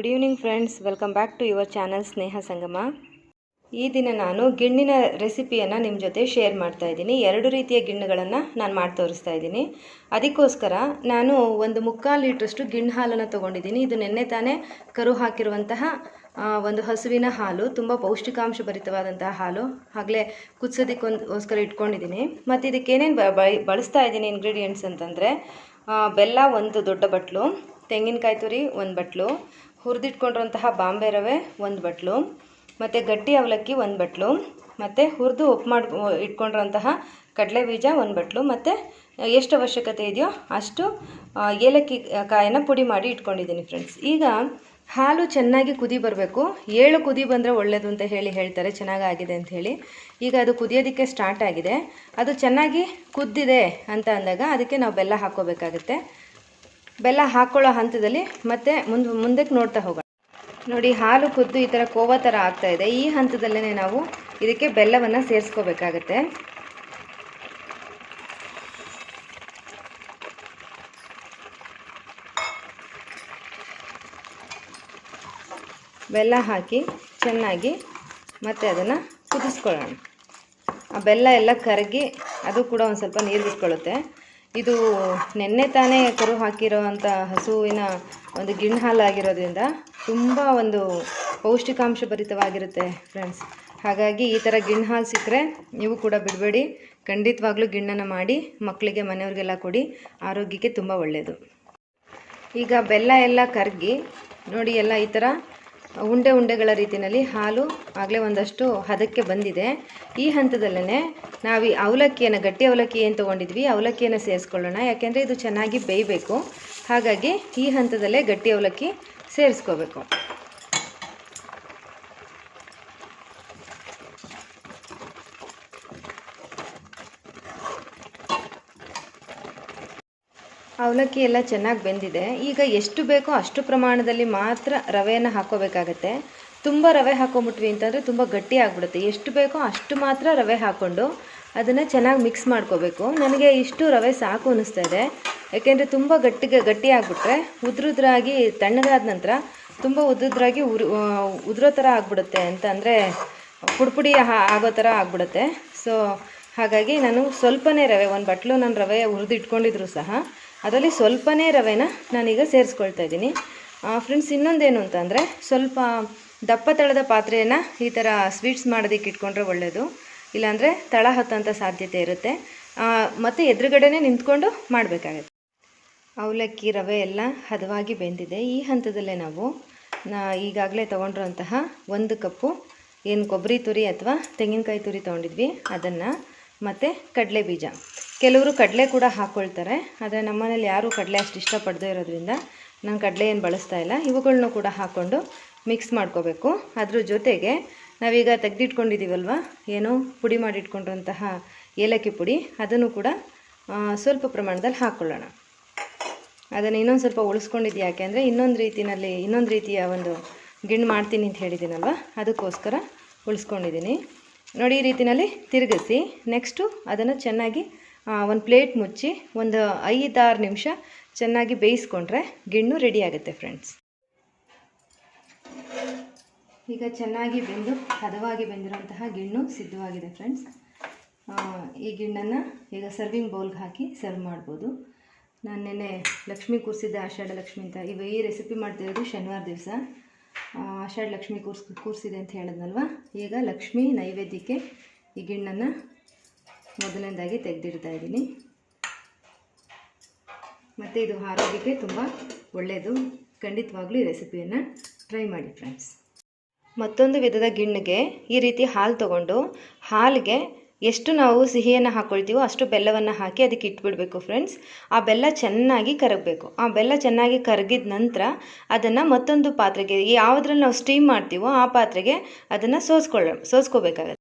Good evening friends welcome back to your channel Sneha Sangama ಈ ದಿನ ನಾನು ಗಿಣ್ಣಿನ ರೆಸಿಪಿಯನ್ನು ನಿಮ್ಮ ಜೊತೆ ಶೇರ್ ಮಾಡ್ತಾ ಇದ್ದೀನಿ. ಎರಡು ರೀತಿಯ ಗಿಣ್ಣುಗಳನ್ನು ನಾನು ಮಾಡಿ ತೋರಿಸ್ತಾ ಇದ್ದೀನಿ. ಅದಕ್ಕೋಸ್ಕರ ನಾನು ಒಂದು ಮುಕ್ಕಾಲು ಲೀಟ್ರಷ್ಟು ಗಿಣ್ಣು ಹಾಲನ್ನು ತೊಗೊಂಡಿದ್ದೀನಿ. ಇದು ನಿನ್ನೆ ತಾನೇ ಕರು ಹಾಕಿರುವಂತಹ ಒಂದು ಹಸುವಿನ ಹಾಲು, ತುಂಬ ಪೌಷ್ಟಿಕಾಂಶ ಭರಿತವಾದಂತಹ ಹಾಲು ಆಗಲೇ ಕುದಿಸೋದಕ್ಕೋಸ್ಕರ ಇಟ್ಕೊಂಡಿದ್ದೀನಿ. ಮತ್ತು ಇದಕ್ಕೇನೇನು ಬಳಸ್ತಾ ಇದ್ದೀನಿ ಇಂಗ್ರೀಡಿಯೆಂಟ್ಸ್ ಅಂತಂದರೆ ಬೆಲ್ಲ ಒಂದು ದೊಡ್ಡ ಬಟ್ಲು, ತೆಂಗಿನಕಾಯಿ ತುರಿ ಒಂದು ಬಟ್ಲು ಹುರಿದಿಟ್ಕೊಂಡಿರುವಂತಹ ಬಾಂಬೆ ರವೆ ಒಂದು ಬಟ್ಲು, ಮತ್ತು ಗಟ್ಟಿ ಅವಲಕ್ಕಿ ಒಂದು ಬಟ್ಲು, ಮತ್ತು ಹುರಿದು ಉಪ್ಪು ಮಾಡಿ ಇಟ್ಕೊಂಡಿರೋಂತಹ ಕಡಲೆ ಬೀಜ ಒಂದು ಬಟ್ಲು, ಮತ್ತು ಎಷ್ಟು ಅವಶ್ಯಕತೆ ಇದೆಯೋ ಅಷ್ಟು ಏಲಕ್ಕಿ ಕಾಯಿನ ಪುಡಿ ಮಾಡಿ ಇಟ್ಕೊಂಡಿದ್ದೀನಿ ಫ್ರೆಂಡ್ಸ್ ಈಗ ಹಾಲು ಚೆನ್ನಾಗಿ ಕುದಿ ಬರಬೇಕು. ಏಳು ಕುದಿ ಬಂದರೆ ಒಳ್ಳೆಯದು ಅಂತ ಹೇಳಿ ಹೇಳ್ತಾರೆ ಚೆನ್ನಾಗಾಗಿದೆ ಅಂತ ಹೇಳಿ. ಈಗ ಅದು ಕುದಿಯೋದಕ್ಕೆ ಸ್ಟಾರ್ಟ್ ಆಗಿದೆ. ಅದು ಚೆನ್ನಾಗಿ ಕುದ್ದಿದೆ ಅಂತ ಅಂದಾಗ ಅದಕ್ಕೆ ನಾವು ಬೆಲ್ಲ ಹಾಕ್ಕೋಬೇಕಾಗುತ್ತೆ ಬೆಲ್ಲ ಹಾಕ್ಕೊಳ್ಳೋ ಹಂತದಲ್ಲಿ ಮತ್ತೆ ಮುಂದೆ ಮುಂದಕ್ಕೆ ನೋಡ್ತಾ ಹೋಗೋಣ. ನೋಡಿ, ಹಾಲು ಕುದ್ದು ಈ ಥರ ಕೋವ ಥರ ಆಗ್ತಾ ಇದೆ. ಈ ಹಂತದಲ್ಲೇ ನಾವು ಇದಕ್ಕೆ ಬೆಲ್ಲವನ್ನು ಸೇರಿಸ್ಕೋಬೇಕಾಗತ್ತೆ. ಬೆಲ್ಲ ಹಾಕಿ ಚೆನ್ನಾಗಿ ಮತ್ತೆ ಅದನ್ನು ಕುದಿಸ್ಕೊಳ್ಳೋಣ. ಆ ಬೆಲ್ಲ ಎಲ್ಲ ಕರಗಿ ಅದು ಕೂಡ ಒಂದು ಸ್ವಲ್ಪ ನೀರು ಬಿಟ್ಕೊಳ್ಳುತ್ತೆ ಇದು ನೆನ್ನೆ ತಾನೇ ಕರು ಹಾಕಿರೋ ಹಸುವಿನ ಒಂದು ಗಿಣ್ಣು ಹಾಲು ಆಗಿರೋದ್ರಿಂದ ತುಂಬ ಒಂದು ಪೌಷ್ಟಿಕಾಂಶ ಭರಿತವಾಗಿರುತ್ತೆ ಫ್ರೆಂಡ್ಸ್ ಹಾಗಾಗಿ ಈ ಥರ ಗಿಣ್ಣು ಹಾಲು ಸಿಕ್ಕರೆ ನೀವು ಕೂಡ ಬಿಡಬೇಡಿ. ಖಂಡಿತವಾಗ್ಲೂ ಗಿಣ್ಣನ್ನು ಮಾಡಿ ಮಕ್ಕಳಿಗೆ ಮನೆಯವ್ರಿಗೆಲ್ಲ ಕೊಡಿ. ಆರೋಗ್ಯಕ್ಕೆ ತುಂಬ ಒಳ್ಳೆಯದು ಈಗ ಬೆಲ್ಲ ಎಲ್ಲ ಕರಗಿ ನೋಡಿ ಎಲ್ಲ ಈ ಥರ ಉಂಡೆ ಉಂಡೆಗಳ ರೀತಿಯಲ್ಲಿ ಹಾಲು ಆಗಲೇ ಒಂದಷ್ಟು ಹದಕ್ಕೆ ಬಂದಿದೆ. ಈ ಹಂತದಲ್ಲೇ ನಾವು ಈ ಅವಲಕ್ಕಿಯನ್ನು, ಗಟ್ಟಿ ಅವಲಕ್ಕಿ ಏನು ತೊಗೊಂಡಿದ್ವಿ, ಅವಲಕ್ಕಿಯನ್ನು ಸೇರಿಸ್ಕೊಳ್ಳೋಣ. ಯಾಕೆಂದರೆ ಇದು ಚೆನ್ನಾಗಿ ಬೇಯಬೇಕು. ಹಾಗಾಗಿ ಈ ಹಂತದಲ್ಲೇ ಗಟ್ಟಿ ಅವಲಕ್ಕಿ ಸೇರಿಸ್ಕೋಬೇಕು. ಅವಲಕ್ಕಿ ಎಲ್ಲ ಚೆನ್ನಾಗಿ ಬೆಂದಿದೆ. ಈಗ ಎಷ್ಟು ಬೇಕೋ ಅಷ್ಟು ಪ್ರಮಾಣದಲ್ಲಿ ಮಾತ್ರ ರವೆಯನ್ನು ಹಾಕೋಬೇಕಾಗತ್ತೆ. ತುಂಬ ರವೆ ಹಾಕೊಂಬಿಟ್ವಿ ಅಂತಂದರೆ ತುಂಬ ಗಟ್ಟಿ ಆಗಿಬಿಡುತ್ತೆ. ಎಷ್ಟು ಬೇಕೋ ಅಷ್ಟು ಮಾತ್ರ ರವೆ ಹಾಕ್ಕೊಂಡು ಅದನ್ನು ಚೆನ್ನಾಗಿ ಮಿಕ್ಸ್ ಮಾಡ್ಕೋಬೇಕು. ನನಗೆ ಇಷ್ಟು ರವೆ ಸಾಕು ಅನ್ನಿಸ್ತಾ ಇದೆ. ಯಾಕೆಂದರೆ ತುಂಬ ಗಟ್ಟಿಗೆ ಗಟ್ಟಿ ಆಗಿಬಿಟ್ರೆ ಉದ್ರುದ್ರಾಗಿ ತಣ್ಣಗಾದ ನಂತರ ತುಂಬ ಉದ್ರುದ್ರಾಗಿ ಉರು ಉದುರೋ ಥರ ಆಗಿಬಿಡುತ್ತೆ ಅಂತ ಅಂದರೆ ಪುಡಿ ಆಗೋ ಥರ ಆಗಿಬಿಡುತ್ತೆ. ಸೊ ಹಾಗಾಗಿ ನಾನು ಸ್ವಲ್ಪನೇ ರವೆ, ಒಂದು ಬಟ್ಲು ನಾನು ರವೆ ಹುರಿದು ಇಟ್ಕೊಂಡಿದ್ರು ಸಹ, ಅದರಲ್ಲಿ ಸ್ವಲ್ಪನೇ ರವೆನ ನಾನೀಗ ಸೇರಿಸ್ಕೊಳ್ತಾ ಇದ್ದೀನಿ. ಫ್ರೆಂಡ್ಸ್ ಇನ್ನೊಂದೇನು ಅಂತಂದರೆ ಸ್ವಲ್ಪ ದಪ್ಪ ತಳದ ಪಾತ್ರೆಯನ್ನು ಈ ಥರ ಸ್ವೀಟ್ಸ್ ಮಾಡೋದಕ್ಕೆ ಇಟ್ಕೊಂಡ್ರೆ ಒಳ್ಳೆಯದು ಇಲ್ಲಾಂದರೆ ತಳ ಹತ್ತೋಂಥ ಸಾಧ್ಯತೆ ಇರುತ್ತೆ. ಮತ್ತು ಎದುರುಗಡೆನೇ ನಿಂತ್ಕೊಂಡು ಮಾಡಬೇಕಾಗತ್ತೆ. ಅವಲಕ್ಕಿ, ರವೆ ಎಲ್ಲ ಹದವಾಗಿ ಬೆಂದಿದೆ. ಈ ಹಂತದಲ್ಲೇ ನಾವು ಈಗಾಗಲೇ ತೊಗೊಂಡಿರೋಂತಹ ಒಂದು ಕಪ್ಪು, ಏನು ಕೊಬ್ಬರಿ ತುರಿ ಅಥವಾ ತೆಂಗಿನಕಾಯಿ ತುರಿ ತೊಗೊಂಡಿದ್ವಿ. ಅದನ್ನು ಮತ್ತು ಕಡಲೆ ಬೀಜ. ಕೆಲವರು ಕಡಲೆ ಕೂಡ ಹಾಕ್ಕೊಳ್ತಾರೆ ಆದರೆ ನಮ್ಮನೇಲಿ ಯಾರೂ ಕಡಲೆ ಅಷ್ಟು ಇಷ್ಟಪಡದೇ ಇರೋದ್ರಿಂದ ನಾನು ಕಡಲೆ ಏನು ಬಳಸ್ತಾ ಇಲ್ಲ. ಇವುಗಳನ್ನೂ ಕೂಡ ಹಾಕ್ಕೊಂಡು ಮಿಕ್ಸ್ ಮಾಡ್ಕೋಬೇಕು. ಅದ್ರ ಜೊತೆಗೆ ನಾವೀಗ ತೆಗೆದಿಟ್ಕೊಂಡಿದ್ದೀವಲ್ವ ಏನು ಪುಡಿ ಮಾಡಿಟ್ಕೊಂಡಿರುವಂತಹ ಏಲಕ್ಕಿ ಪುಡಿ, ಅದನ್ನು ಕೂಡ ಸ್ವಲ್ಪ ಪ್ರಮಾಣದಲ್ಲಿ ಹಾಕ್ಕೊಳ್ಳೋಣ ಅದನ್ನು ಇನ್ನೊಂದು ಸ್ವಲ್ಪ ಉಳಿಸ್ಕೊಂಡಿದ್ದು ಯಾಕೆ ಅಂದರೆ ಇನ್ನೊಂದು ರೀತಿಯಲ್ಲಿ ಇನ್ನೊಂದು ರೀತಿಯ ಒಂದು ಗಿಣ್ಣು ಮಾಡ್ತೀನಿ ಅಂತ ಹೇಳಿದ್ದೀನಲ್ವ, ಅದಕ್ಕೋಸ್ಕರ ಉಳಿಸ್ಕೊಂಡಿದ್ದೀನಿ. ನೋಡಿ ಈ ರೀತಿಯಲ್ಲಿ ತಿರುಗಿಸಿ. ನೆಕ್ಸ್ಟು ಅದನ್ನು ಚೆನ್ನಾಗಿ ಒಂದು ಪ್ಲೇಟ್ ಮುಚ್ಚಿ, ಒಂದು ಐದಾರು ನಿಮಿಷ ಚೆನ್ನಾಗಿ ಬೇಯಿಸ್ಕೊಂಡ್ರೆ ಗಿಣ್ಣು ರೆಡಿ ಆಗುತ್ತೆ ಫ್ರೆಂಡ್ಸ್ ಈಗ ಚೆನ್ನಾಗಿ ಬೆಂದು, ಹದವಾಗಿ ಬೆಂದಿರುವಂತಹ ಗಿಣ್ಣು ಸಿದ್ಧವಾಗಿದೆ ಫ್ರೆಂಡ್ಸ್ ಈ ಗಿಣ್ಣನ್ನು ಈಗ ಸರ್ವಿಂಗ್ ಬೌಲ್ಗೆ ಹಾಕಿ ಸರ್ವ್ ಮಾಡ್ಬೋದು. ನಾನು ನೆನ್ನೆ ಲಕ್ಷ್ಮಿ ಕೂರಿಸಿದ್ದೆ ಆಷಾಢ ಲಕ್ಷ್ಮಿ ಅಂತ ಇವ ಈ ರೆಸಿಪಿ ಮಾಡ್ತಿರೋದು ಶನಿವಾರ ದಿವಸ. ಆಷಾಢ ಲಕ್ಷ್ಮಿ ಕೂರ್ಸ್, ಕೂರಿಸಿದೆ ಅಂತ ಹೇಳಿದ್ನಲ್ವ? ಈಗ ಲಕ್ಷ್ಮಿ ನೈವೇದ್ಯಕ್ಕೆ ಈ ಗಿಣ್ಣನ್ನು ಮೊದಲನೇದಾಗಿ ತೆಗೆದಿಡ್ತಾ ಇದ್ದೀನಿ. ಮತ್ತು ಇದು ಆರೋಗ್ಯಕ್ಕೆ ತುಂಬ ಒಳ್ಳೆಯದು ಖಂಡಿತವಾಗ್ಲೂ ಈ ರೆಸಿಪಿಯನ್ನು ಟ್ರೈ ಮಾಡಿ ಫ್ರೆಂಡ್ಸ್ ಮತ್ತೊಂದು ವಿಧದ ಗಿಣ್ಣಿಗೆ ಈ ರೀತಿ ಹಾಲು ತಗೊಂಡು ಹಾಲಿಗೆ ಎಷ್ಟು ನಾವು ಸಿಹಿಯನ್ನು ಹಾಕ್ಕೊಳ್ತೀವೋ ಅಷ್ಟು ಬೆಲ್ಲವನ್ನು ಹಾಕಿ ಅದಕ್ಕೆ ಇಟ್ಬಿಡಬೇಕು ಫ್ರೆಂಡ್ಸ್ ಆ ಬೆಲ್ಲ ಚೆನ್ನಾಗಿ ಕರಗಬೇಕು. ಆ ಬೆಲ್ಲ ಚೆನ್ನಾಗಿ ಕರಗಿದ ನಂತರ ಅದನ್ನು ಮತ್ತೊಂದು ಪಾತ್ರೆಗೆ ಯಾವುದ್ರಲ್ಲಿ ನಾವು ಸ್ಟೀಮ್ ಮಾಡ್ತೀವೋ ಆ ಪಾತ್ರೆಗೆ ಅದನ್ನು ಸೋಸ್ಕೊಳ್ಳ ಸೋಸ್ಕೋಬೇಕಾಗತ್ತೆ.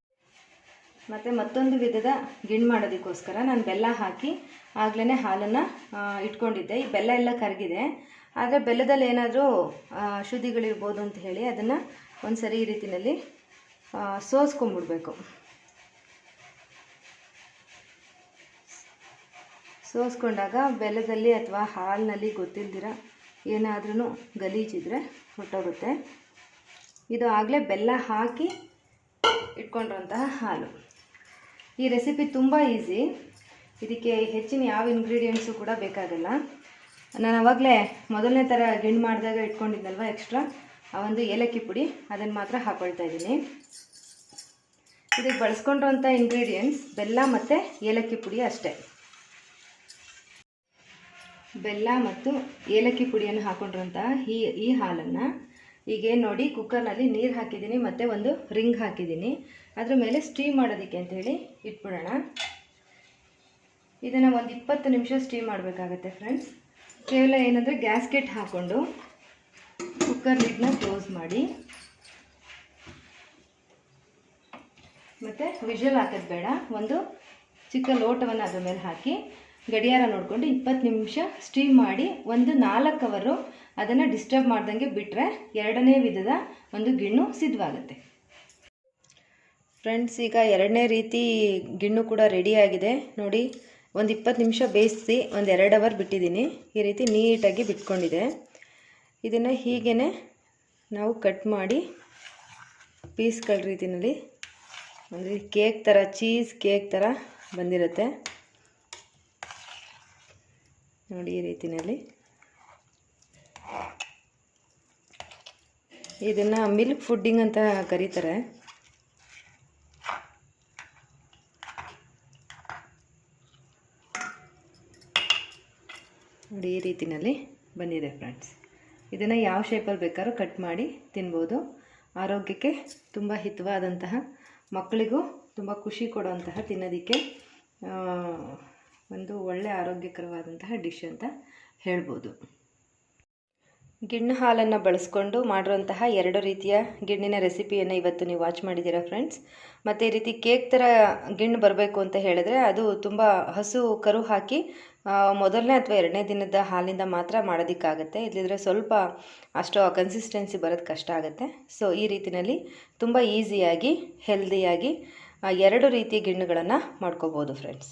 ಮತ್ತು ಮತ್ತೊಂದು ವಿಧದ ಗಿಣ್ ಮಾಡೋದಕ್ಕೋಸ್ಕರ ನಾನು ಬೆಲ್ಲ ಹಾಕಿ ಆಗಲೇ ಹಾಲನ್ನು ಇಟ್ಕೊಂಡಿದ್ದೆ. ಈ ಬೆಲ್ಲ ಎಲ್ಲ ಕರಗಿದೆ. ಆದರೆ ಬೆಲ್ಲದಲ್ಲಿ ಏನಾದರೂ ಶುದ್ಧಿಗಳಿರ್ಬೋದು ಅಂತ ಹೇಳಿ ಅದನ್ನು ಒಂದು ಸರಿ ಈ ರೀತಿಯಲ್ಲಿ ಸೋಸ್ಕೊಂಬಿಡ್ಬೇಕು ಸೋಸ್ಕೊಂಡಾಗ ಬೆಲ್ಲದಲ್ಲಿ ಅಥವಾ ಹಾಲಿನಲ್ಲಿ ಗೊತ್ತಿಲ್ದಿರ ಏನಾದ್ರೂ ಗಲೀಜಿದ್ರೆ ಹೊಟ್ಟೋಗುತ್ತೆ. ಇದು ಆಗಲೇ ಬೆಲ್ಲ ಹಾಕಿ ಇಟ್ಕೊಂಡಿರೋಂತಹ ಹಾಲು. ಈ ರೆಸಿಪಿ ತುಂಬ ಈಸಿ. ಇದಕ್ಕೆ ಹೆಚ್ಚಿನ ಯಾವ ಇಂಗ್ರೀಡಿಯೆಂಟ್ಸು ಕೂಡ ಬೇಕಾಗಲ್ಲ. ನಾನು ಆವಾಗಲೇ ಮೊದಲನೇ ಥರ ಗಿಣ್ಣು ಮಾಡಿದಾಗ ಇಟ್ಕೊಂಡಿದ್ನಲ್ವ ಎಕ್ಸ್ಟ್ರಾ? ಆ ಒಂದು ಏಲಕ್ಕಿ ಪುಡಿ, ಅದನ್ನು ಮಾತ್ರ ಹಾಕ್ಕೊಳ್ತಾ ಇದ್ದೀನಿ. ಇದಕ್ಕೆ ಬಳಸ್ಕೊಂಡಿರೋಂಥ ಇಂಗ್ರೀಡಿಯೆಂಟ್ಸ್, ಬೆಲ್ಲ ಮತ್ತು ಏಲಕ್ಕಿ ಪುಡಿ ಅಷ್ಟೇ. ಬೆಲ್ಲ ಮತ್ತು ಏಲಕ್ಕಿ ಪುಡಿಯನ್ನು ಹಾಕೊಂಡಿರುವಂತಹ ಈ ಈ ಹಾಲನ್ನು ಈಗೇನು ನೋಡಿ ಕುಕ್ಕರ್ನಲ್ಲಿ ನೀರು ಹಾಕಿದ್ದೀನಿ, ಮತ್ತು ಒಂದು ರಿಂಗ್ ಹಾಕಿದ್ದೀನಿ. ಅದ್ರ ಮೇಲೆ ಸ್ಟೀಮ್ ಮಾಡೋದಕ್ಕೆ ಅಂತೇಳಿ ಇಟ್ಬಿಡೋಣ. ಇದನ್ನು ಒಂದು ಇಪ್ಪತ್ತು ನಿಮಿಷ ಸ್ಟೀಮ್ ಮಾಡಬೇಕಾಗತ್ತೆ ಫ್ರೆಂಡ್ಸ್ ಕೇವಲ ಏನಂದರೆ ಗ್ಯಾಸ್ಕೆಟ್ ಹಾಕ್ಕೊಂಡು ಕುಕ್ಕರ್ ಲಿಡ್ನ ಕ್ಲೋಸ್ ಮಾಡಿ. ಮತ್ತು ವಿಷಲ್ ಹಾಕೋದು ಬೇಡ, ಒಂದು ಚಿಕ್ಕ ಲೋಟವನ್ನು ಅದ್ರ ಮೇಲೆ ಹಾಕಿ. ಗಡಿಯಾರ ನೋಡಿಕೊಂಡು ಇಪ್ಪತ್ತು ನಿಮಿಷ ಸ್ಟೀಮ್ ಮಾಡಿ ಒಂದು ನಾಲ್ಕು ಅವರು ಅದನ್ನು ಡಿಸ್ಟರ್ಬ್ ಮಾಡ್ದಂಗೆ ಬಿಟ್ಟರೆ ಎರಡನೇ ವಿಧದ ಒಂದು ಗಿಣ್ಣು ಸಿದ್ಧವಾಗುತ್ತೆ. ಫ್ರೆಂಡ್ಸ್ ಈಗ ಎರಡನೇ ರೀತಿ ಗಿಣ್ಣು ಕೂಡ ರೆಡಿಯಾಗಿದೆ ನೋಡಿ, ಒಂದು ಇಪ್ಪತ್ತು ನಿಮಿಷ ಬೇಯಿಸಿ ಒಂದು ಎರಡು ಅವರ್ ಬಿಟ್ಟಿದ್ದೀನಿ. ಈ ರೀತಿ ನೀಟಾಗಿ ಬಿಟ್ಕೊಂಡಿದೆ. ಇದನ್ನು ಹೀಗೇ ನಾವು ಕಟ್ ಮಾಡಿ ಪೀಸ್ಗಳ ರೀತಿಯಲ್ಲಿ, ಅಂದರೆ ಕೇಕ್ ಥರ ಚೀಸ್ ಕೇಕ್ ಥರ ಬಂದಿರುತ್ತೆ. ನೋಡಿ ಈ ರೀತಿಯಲ್ಲಿ. ಇದನ್ನು ಮಿಲ್ಕ್ ಫುಡ್ಡಿಂಗ್ ಅಂತ ಕರೀತಾರೆ. ನೋಡಿ ಈ ರೀತಿಯಲ್ಲಿ ಬಂದಿದೆ ಫ್ರೆಂಡ್ಸ್. ಇದನ್ನು ಯಾವ ಶೇಪಲ್ಲಿ ಬೇಕಾದ್ರೂ ಕಟ್ ಮಾಡಿ ತಿನ್ಬೋದು. ಆರೋಗ್ಯಕ್ಕೆ ತುಂಬ ಹಿತವಾದಂತಹ, ಮಕ್ಕಳಿಗೂ ತುಂಬ ಖುಷಿ ಕೊಡುವಂತಹ ತಿನ್ನೋದಕ್ಕೆ ಒಂದು ಒಳ್ಳೆಯ ಆರೋಗ್ಯಕರವಾದಂತಹ ಡಿಶ್ ಅಂತ ಹೇಳ್ಬೋದು. ಗಿಣ್ಣು ಹಾಲನ್ನು ಬಳಸ್ಕೊಂಡು ಮಾಡಿರುವಂತಹ ಎರಡು ರೀತಿಯ ಗಿಣ್ಣಿನ ರೆಸಿಪಿಯನ್ನು ಇವತ್ತು ನೀವು ವಾಚ್ ಮಾಡಿದ್ದೀರಾ ಫ್ರೆಂಡ್ಸ್? ಮತ್ತು ಈ ರೀತಿ ಕೇಕ್ ಥರ ಗಿಣ್ಣು ಬರಬೇಕು ಅಂತ ಹೇಳಿದ್ರೆ ಅದು ತುಂಬ ಹಸು ಕರು ಹಾಕಿ ಮೊದಲನೇ ಅಥವಾ ಎರಡನೇ ದಿನದ ಹಾಲಿಂದ ಮಾತ್ರ ಮಾಡೋದಕ್ಕಾಗತ್ತೆ. ಇಲ್ಲದಿದ್ರೆ ಸ್ವಲ್ಪ ಅಷ್ಟು ಕನ್ಸಿಸ್ಟೆನ್ಸಿ ಬರೋದು ಕಷ್ಟ ಆಗುತ್ತೆ. ಸೊ ಈ ರೀತಿಯಲ್ಲಿ ತುಂಬ ಈಸಿಯಾಗಿ ಹೆಲ್ದಿಯಾಗಿ ಎರಡು ರೀತಿಯ ಗಿಣ್ಣುಗಳನ್ನು ಮಾಡ್ಕೋಬೋದು friends.